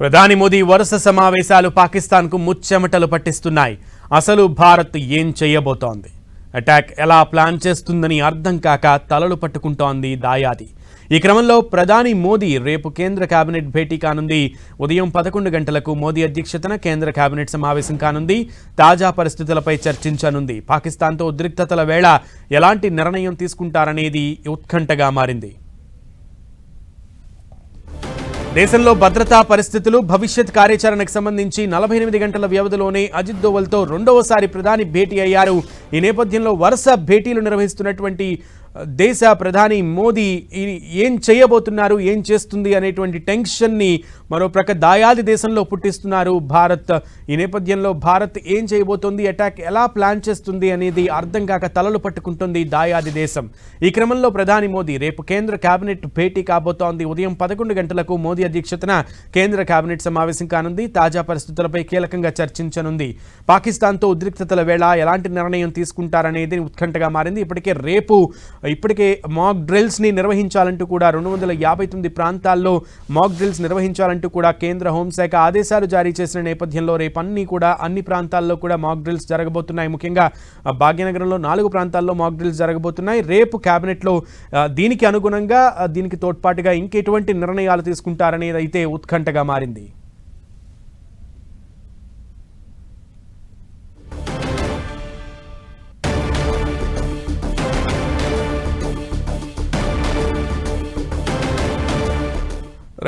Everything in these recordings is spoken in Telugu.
ప్రధాని మోదీ వరుస సమావేశాలు పాకిస్తాన్కు ముచ్చెమటలు పట్టిస్తున్నాయి. అసలు భారత్ ఏం చేయబోతోంది? అటాక్ ఎలా ప్లాన్ చేస్తుందని అర్థం కాక తలలు పట్టుకుంటోంది దాయాది. ఈ క్రమంలో ప్రధాని మోదీ రేపు కేంద్ర కేబినెట్ భేటీ కానుంది. ఉదయం పదకొండు గంటలకు మోదీ అధ్యక్షతన కేంద్ర కేబినెట్ సమావేశం కానుంది. తాజా పరిస్థితులపై చర్చించనుంది. పాకిస్తాన్తో ఉద్రిక్తతల వేళ ఎలాంటి నిర్ణయం తీసుకుంటారనేది ఉత్కంఠగా మారింది. దేశంలో భద్రతా పరిస్థితులు భవిష్యత్ కార్యాచరణకు సంబంధించి నలభై ఎనిమిది గంటల వ్యవధిలోనే అజిత్ దోవల్తో రెండవసారి ప్రధాని భేటీ అయ్యారు. ఈ నేపథ్యంలో వరుస భేటీలు నిర్వహిస్తున్నటువంటి దేశ ప్రధాని మోదీ ఈ- ఏం చేయబోతున్నారు ఏం చేస్తుంది అనేటువంటి టెన్షన్ని మరో ప్రక దాయాది దేశంలో పుట్టిస్తున్నారు భారత్. ఈ నేపథ్యంలో భారత్ ఏం చేయబోతోంది అటాక్ ఎలా ప్లాన్ చేస్తుంది అనేది అర్థం కాక తలలు పట్టుకుంటుంది దాయాది దేశం. ఈ క్రమంలో ప్రధాని మోదీ రేపు కేంద్ర కేబినెట్ భేటీ కాబోతోంది. ఉదయం పదకొండు గంటలకు మోదీ అధ్యక్షతన కేంద్ర కేబినెట్ సమావేశం కానుంది. తాజా పరిస్థితులపై కీలకంగా చర్చించనుంది. పాకిస్తాన్తో ఉద్రిక్తతల వేళ ఎలాంటి నిర్ణయం తీసుకుంటారనేది ఉత్కంఠగా మారింది. ఇప్పటికే రేపు ఇప్పటికే మాక్ డ్రిల్స్ని నిర్వహించాలంటూ కూడా రెండు వందల యాభై తొమ్మిది ప్రాంతాల్లో మాక్ డ్రిల్స్ నిర్వహించాలంటూ కూడా కేంద్ర హోంశాఖ ఆదేశాలు జారీ చేసిన నేపథ్యంలో రేపు అన్ని కూడా అన్ని ప్రాంతాల్లో కూడా మాక్ డ్రిల్స్ జరగబోతున్నాయి. ముఖ్యంగా భాగ్యనగరంలో నాలుగు ప్రాంతాల్లో మాక్ డ్రిల్స్ జరగబోతున్నాయి. రేపు కేబినెట్లో దీనికి అనుగుణంగా దీనికి తోడ్పాటుగా ఇంకెటువంటి నిర్ణయాలు తీసుకుంటారనేది అయితే ఉత్కంఠగా మారింది.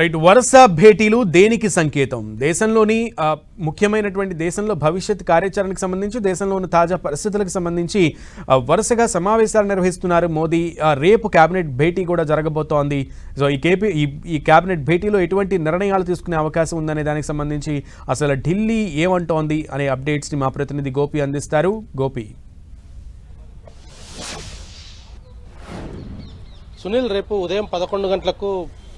రైట్ వరుస భేటీలు దేనికి సంకేతం? దేశంలోని ముఖ్యమైనటువంటి దేశంలో భవిష్యత్ కార్యాచరణకు సంబంధించి దేశంలోని తాజా పరిస్థితులకు సంబంధించి వరుసగా సమావేశాలు నిర్వహిస్తున్నారు మోదీ. రేపు కేబినెట్ భేటీ కూడా జరగబోతోంది. సో ఈ కేపీ ఈ ఈ కేబినెట్ భేటీలో ఎటువంటి నిర్ణయాలు తీసుకునే అవకాశం ఉందనే దానికి సంబంధించి అసలు ఢిల్లీ ఏమంటోంది అనే అప్డేట్స్ని మా ప్రతినిధి గోపి అందిస్తారు. గోపి. సునీల్ రేపు ఉదయం పదకొండు గంటలకు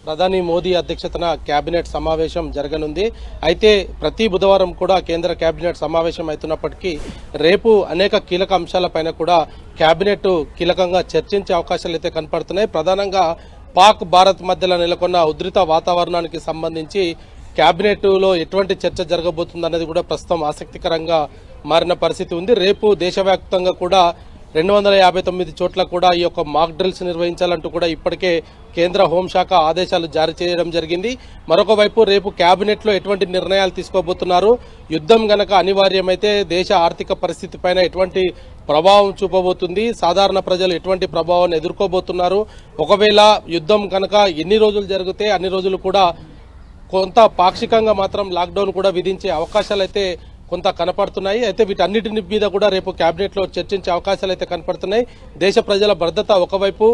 ప్రధాని మోదీ అధ్యక్షతన కేబినెట్ సమావేశం జరగనుంది. అయితే ప్రతి బుధవారం కూడా కేంద్ర కేబినెట్ సమావేశం అవుతున్నప్పటికీ రేపు అనేక కీలక అంశాలపైన కూడా కేబినెట్ కీలకంగా చర్చించే అవకాశాలు అయితే కనపడుతున్నాయి. ప్రధానంగా పాక్ భారత్ మధ్యలో నెలకొన్న ఉధృత వాతావరణానికి సంబంధించి కేబినెట్లో ఎటువంటి చర్చ జరగబోతుంది అనేది కూడా ప్రస్తుతం ఆసక్తికరంగా మారిన పరిస్థితి ఉంది. రేపు దేశవ్యాప్తంగా కూడా రెండు వందల యాభై తొమ్మిది చోట్ల కూడా ఈ యొక్క మాక్ డ్రిల్స్ నిర్వహించాలంటూ కూడా ఇప్పటికే కేంద్ర హోంశాఖ ఆదేశాలు జారీ చేయడం జరిగింది. మరొక వైపు రేపు క్యాబినెట్లో ఎటువంటి నిర్ణయాలు తీసుకోబోతున్నారు? యుద్ధం గనక అనివార్యమైతే దేశ ఆర్థిక పరిస్థితి పైన ఎటువంటి ప్రభావం చూపబోతుంది? సాధారణ ప్రజలు ఎటువంటి ప్రభావాన్ని ఎదుర్కోబోతున్నారు? ఒకవేళ యుద్ధం కనుక ఎన్ని రోజులు జరిగితే అన్ని రోజులు కూడా కొంత పాక్షికంగా మాత్రం లాక్డౌన్ కూడా విధించే అవకాశాలు అయితే కొంత కనపడుతున్నాయి. అయితే వీటన్నిటిని మీద కూడా రేపు క్యాబినెట్లో చర్చించే అవకాశాలు అయితే కనపడుతున్నాయి. దేశ ప్రజల భద్రత ఒకవైపు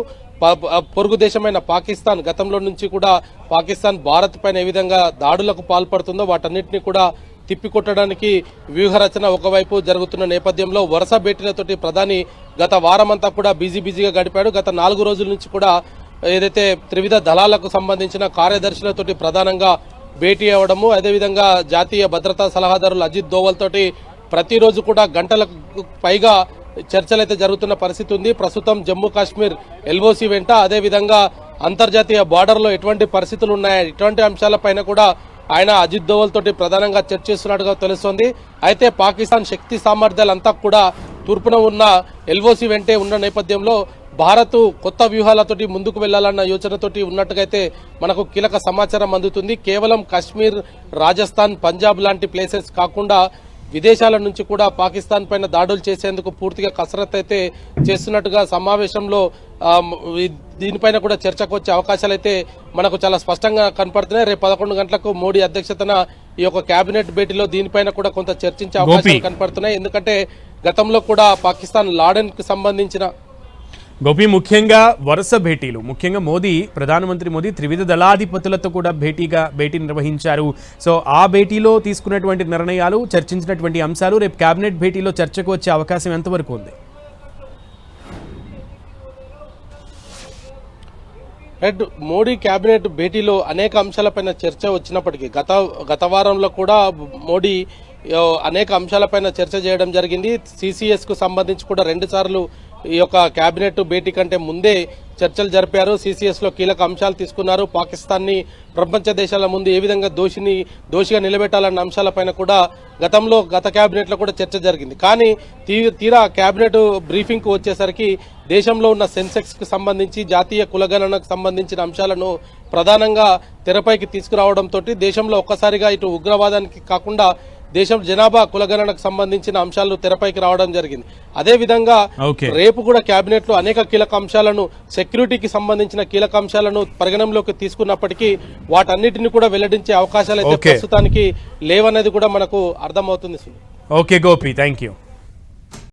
ప- పొరుగు దేశమైన పాకిస్తాన్ గతంలో నుంచి కూడా పాకిస్తాన్ భారత్ పైన ఏ విధంగా దాడులకు పాల్పడుతుందో వాటన్నిటిని కూడా తిప్పికొట్టడానికి వ్యూహరచన ఒకవైపు జరుగుతున్న నేపథ్యంలో వరుస భేటీలతోటి ప్రధాని గత వారమంతా కూడా బిజీ బిజీగా గడిపాడు. గత నాలుగు రోజుల నుంచి కూడా ఏదైతే త్రివిధ దళాలకు సంబంధించిన కార్యదర్శులతోటి ప్రధానంగా భేటీ అవ్వడము అదేవిధంగా జాతీయ భద్రతా సలహాదారులు అజిత్ దోవల్ తోటి ప్రతిరోజు కూడా గంటలకు పైగా చర్చలైతే జరుగుతున్న పరిస్థితి ఉంది. ప్రస్తుతం జమ్మూ కాశ్మీర్ ఎల్ఓసి వెంట అదేవిధంగా అంతర్జాతీయ బార్డర్లో ఎటువంటి పరిస్థితులు ఉన్నాయా? ఇటువంటి అంశాలపైన కూడా ఆయన అజిత్ దోవల్ తోటి ప్రధానంగా చర్చిస్తున్నట్టుగా తెలుస్తోంది. అయితే పాకిస్తాన్ శక్తి సామర్థ్యాలంతా కూడా తూర్పున ఉన్న ఎల్ఓసి వెంటే ఉన్న నేపథ్యంలో భారత్ కొత్త వ్యూహాలతోటి ముందుకు వెళ్ళాలన్న యోచనతోటి ఉన్నట్టుగైతే మనకు కీలక సమాచారం అందుతుంది. కేవలం కాశ్మీర్ రాజస్థాన్ పంజాబ్ లాంటి ప్లేసెస్ కాకుండా విదేశాల నుంచి కూడా పాకిస్తాన్ పైన దాడులు చేసేందుకు పూర్తిగా కసరత్తు అయితే చేస్తున్నట్టుగా సమావేశంలో దీనిపైన కూడా చర్చకు వచ్చే అవకాశాలు అయితే మనకు చాలా స్పష్టంగా కనపడుతున్నాయి. రేపు పదకొండు గంటలకు మోడీ అధ్యక్షతన ఈ యొక్క కేబినెట్ భేటీలో దీనిపైన కూడా కొంత చర్చించే అవకాశాలు కనపడుతున్నాయి. ఎందుకంటే గతంలో కూడా పాకిస్తాన్ లాడెన్కు సంబంధించిన గోపి ముఖ్యంగా వరుస భేటీలు. ముఖ్యంగా మోదీ ప్రధానమంత్రి మోదీ త్రివిధ దళాధిపతులతో కూడా భేటీగా భేటీ నిర్వహించారు. సో ఆ భేటీలో తీసుకున్నటువంటి నిర్ణయాలు చర్చించినటువంటి అంశాలు రేపు కేబినెట్ భేటీలో చర్చకు వచ్చే అవకాశం ఎంతవరకు ఉంది? రెడ్ మోడీ కేబినెట్ భేటీలో అనేక అంశాలపైన చర్చ వచ్చినప్పటికీ గత గత వారంలో కూడా మోడీ అనేక అంశాలపైన చర్చ చేయడం జరిగింది. సిసిఎస్కు సంబంధించి కూడా రెండు సార్లు ఈ యొక్క కేబినెట్ భేటీ కంటే ముందే చర్చలు జరిపారు. సిసిఎస్లో కీలక అంశాలు తీసుకున్నారు. పాకిస్తాన్ని ప్రపంచ దేశాల ముందు ఏ విధంగా దోషిని దోషిగా నిలబెట్టాలన్న అంశాలపైన కూడా గతంలో గత కేబినెట్లో కూడా చర్చ జరిగింది. కానీ తీ- తీరా కేబినెట్ బ్రీఫింగ్కు వచ్చేసరికి దేశంలో ఉన్న సెన్సెక్స్కు సంబంధించి జాతీయ కులగణనకు సంబంధించిన అంశాలను ప్రధానంగా తెరపైకి తీసుకురావడంతో దేశంలో ఒక్కసారిగా ఇటు ఉగ్రవాదానికి కాకుండా దేశం జనాభా కులగణనకు సంబంధించిన అంశాలు తెరపైకి రావడం జరిగింది అదే విధంగా రేపు కూడా కేబినెట్లో అనేక కీలక అంశాలను సెక్యూరిటీకి సంబంధించిన కీలక అంశాలను పరిగణనలోకి తీసుకున్నప్పటికీ వాటన్నిటిని కూడా వెల్లడించే అవకాశాలు అయితే. ప్రస్తుతానికి లేవనేది కూడా మనకు అర్థమవుతుంది. Okay Gopi thank you